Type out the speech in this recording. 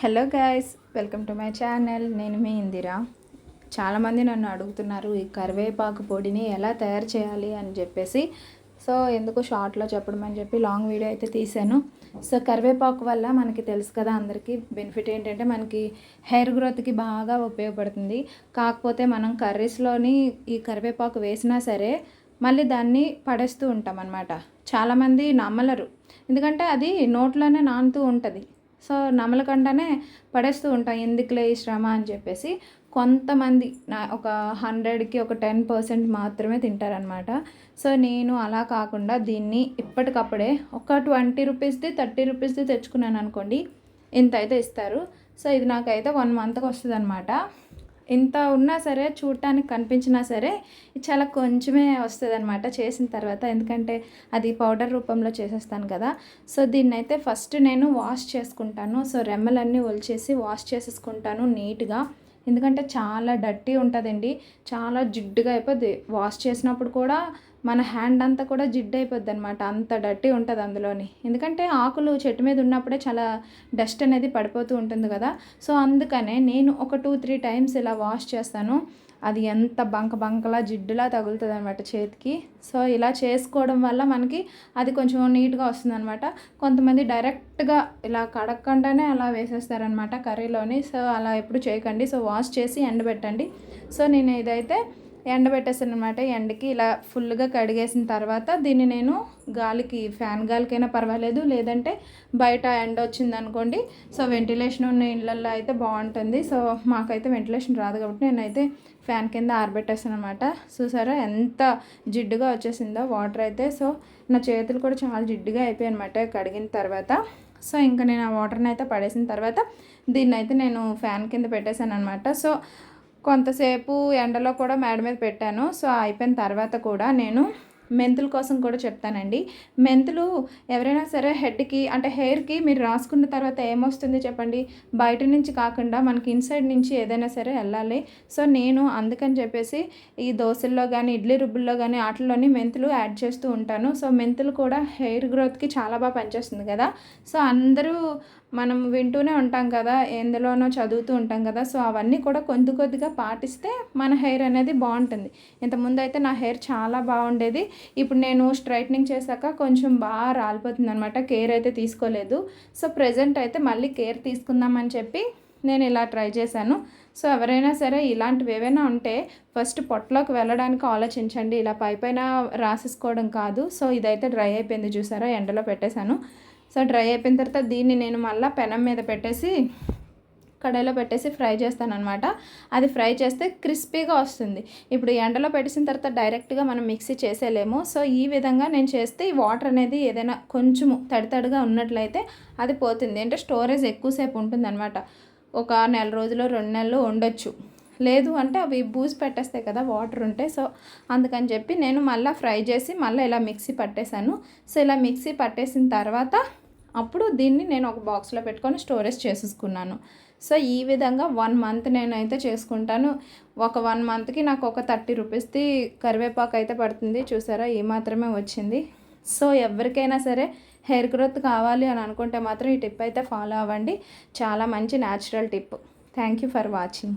Hello guys welcome to my channel నేను మీ ఇందిరా. చాలామంది నన్ను అడుగుతున్నారు ఈ కరివేపాకు పొడిని ఎలా తయారు చేయాలి? అని చెప్పేసి. సో ఎందుకు షార్ట్లో చెప్పడం అని చెప్పి లాంగ్ వీడియో అయితే తీశాను. సో కరివేపాకు వల్ల మనకి తెలుసు కదా అందరికీ బెనిఫిట్ ఏంటంటే మనకి హెయిర్ గ్రోత్కి బాగా ఉపయోగపడుతుంది. కాకపోతే మనం కర్రీస్లోని ఈ కరివేపాకు వేసినా సరే మళ్ళీ దాన్ని పడేస్తూ ఉంటాం అనమాట చాలామంది నమ్మలరు. ఎందుకంటే అది నోట్లోనే నానుతూ ఉంటుంది. సో నమలకంటనే పడేస్తూ ఉంటాం ఎందుకులే ఈ శ్రమ అని చెప్పేసి. కొంతమంది నా ఒక హండ్రెడ్కి ఒక టెన్ పర్సెంట్ మాత్రమే తింటారనమాట సో నేను అలా కాకుండా దీన్ని ఇప్పటికప్పుడే ఒక ట్వంటీ రూపీస్ది థర్టీ రూపీస్ది తెచ్చుకున్నాను అనుకోండి ఇంత అయితే ఇస్తారు. సో ఇది నాకైతే వన్ మంత్కి వస్తుంది అనమాట ఇంత ఉన్నా సరే చూడటానికి కనిపించినా సరే చాలా కొంచెమే వస్తుంది అనమాట చేసిన తర్వాత. ఎందుకంటే అది పౌడర్ రూపంలో చేసేస్తాను కదా. సో దీన్ని అయితే ఫస్ట్ నేను వాష్ చేసుకుంటాను. సో రెమ్మలన్నీ ఒలిచేసి వాష్ చేసేసుకుంటాను నీట్గా. ఎందుకంటే చాలా డర్టీ ఉంటుందండి. చాలా జిడ్డుగా అయిపోద్ది. వాష్ చేసినప్పుడు కూడా మన హ్యాండ్ అంతా కూడా జిడ్ అయిపోద్ది అనమాట అంత డర్టీ ఉంటుంది అందులోని. ఎందుకంటే ఆకులు చెట్టు మీద ఉన్నప్పుడే చాలా డస్ట్ అనేది పడిపోతూ ఉంటుంది కదా. సో అందుకనే నేను ఒక టూ త్రీ టైమ్స్ ఇలా వాష్ చేస్తాను. అది ఎంత బంక బంకలా జిడ్డులా తగులుతుంది అనమాట చేతికి. సో ఇలా చేసుకోవడం వల్ల మనకి అది కొంచెం నీట్గా వస్తుంది అనమాట కొంతమంది డైరెక్ట్గా ఇలా కడక్కుండానే అలా వేసేస్తారనమాట కర్రీలోని. సో అలా ఎప్పుడు చేయకండి. సో వాష్ చేసి ఎండబెట్టండి. సో నేను ఇదైతే ఎండబెట్టేసాను అనమాట ఎండకి ఇలా ఫుల్గా కడిగేసిన తర్వాత దీన్ని నేను గాలికి ఫ్యాన్ గాలికైనా పర్వాలేదు. లేదంటే బయట ఎండ వచ్చింది అనుకోండి సో వెంటిలేషన్ ఉన్న ఇళ్ళల్లో అయితే బాగుంటుంది. సో మాకైతే వెంటిలేషన్ రాదు కాబట్టి నేనైతే ఫ్యాన్ కింద ఆరబెట్టేసాను అనమాట చూసారా ఎంత జిడ్డుగా వచ్చేసిందో వాటర్ అయితే. సో నా చేతులు కూడా చాలా జిడ్డుగా అయిపోయాయి అనమాట కడిగిన తర్వాత. సో ఇంకా నేను ఆ వాటర్ని అయితే పడేసిన తర్వాత దీన్ని అయితే నేను ఫ్యాన్ కింద పెట్టేశాను అనమాట సో కొంతసేపు ఎండలో కూడా మేడ మీద పెట్టాను. సో అయిపోయిన తర్వాత కూడా నేను మెంతుల కోసం కూడా చెప్తానండి. మెంతులు ఎవరైనా సరే హెడ్కి అంటే హెయిర్కి మీరు రాసుకున్న తర్వాత ఏమొస్తుంది చెప్పండి? బయట నుంచి కాకుండా మనకి ఇన్సైడ్ నుంచి ఏదైనా సరే వెళ్ళాలి. సో నేను అందుకని చెప్పేసి ఈ దోశల్లో కానీ ఇడ్లీ రుబ్బుల్లో కానీ వాటిల్లోని మెంతులు యాడ్ చేస్తూ ఉంటాను. సో మెంతులు కూడా హెయిర్ గ్రోత్కి చాలా బాగా పనిచేస్తుంది కదా. సో అందరూ మనం వింటూనే ఉంటాం కదా ఎందులోనో చదువుతూ ఉంటాం కదా సో అవన్నీ కూడా కొద్ది కొద్దిగా పాటిస్తే మన హెయిర్ అనేది బాగుంటుంది. ఇంతకుముందు అయితే నా హెయిర్ చాలా బాగుండేది ఇప్పుడు నేను స్ట్రైట్నింగ్ చేశాక కొంచెం బాగా రాలిపోతుంది అనమాట కేర్ అయితే తీసుకోలేదు. సో ప్రజెంట్ అయితే మళ్ళీ కేర్ తీసుకుందామని చెప్పి నేను ఇలా ట్రై చేశాను. సో ఎవరైనా సరే ఇలాంటివి ఏవైనా ఉంటే ఫస్ట్ పొట్టలోకి వెళ్ళడానికి ఆలోచించండి ఇలా పైపైన రాసేసుకోవడం కాదు. సో ఇదైతే డ్రై అయిపోయింది చూసారా ఎండలో పెట్టేశాను. సో డ్రై అయిపోయిన తర్వాత దీన్ని నేను మళ్ళీ పెనం మీద పెట్టేసి కడాయిలో పెట్టేసి ఫ్రై చేస్తానమాట అది ఫ్రై చేస్తే క్రిస్పీగా వస్తుంది. ఇప్పుడు ఎండలో పెట్టేసిన తర్వాత డైరెక్ట్గా మనం మిక్సీ చేసేలేము సో ఈ విధంగా నేను చేస్తే ఈ వాటర్ అనేది ఏదైనా కొంచెము తడి తడిగా ఉన్నట్లయితే అది పోతుంది. అంటే స్టోరేజ్ ఎక్కువసేపు ఉంటుంది అనమాట ఒక నెల రోజులు రెండు నెలలు ఉండొచ్చు. లేదు అంటే అవి బూజ్ పెట్టేస్తాయి కదా వాటర్ ఉంటే. సో అందుకని చెప్పి నేను మళ్ళీ ఫ్రై చేసి మళ్ళీ ఇలా మిక్సీ పట్టేశాను. సో ఇలా మిక్సీ పట్టేసిన తర్వాత అప్పుడు దీన్ని నేను ఒక బాక్స్లో పెట్టుకొని స్టోరేజ్ చేసేసుకున్నాను. సో ఈ విధంగా వన్ మంత్ నేనైతే చేసుకుంటాను. ఒక వన్ మంత్కి నాకు ఒక థర్టీ రూపీస్ది కరివేపాకు అయితే పడుతుంది. చూసారా? ఏ మాత్రమే వచ్చింది. సో ఎవరికైనా సరే హెయిర్ గ్రోత్ కావాలి అని అనుకుంటే మాత్రం ఈ టిప్ అయితే ఫాలో అవ్వండి. చాలా మంచి natural tip. Thank you for watching.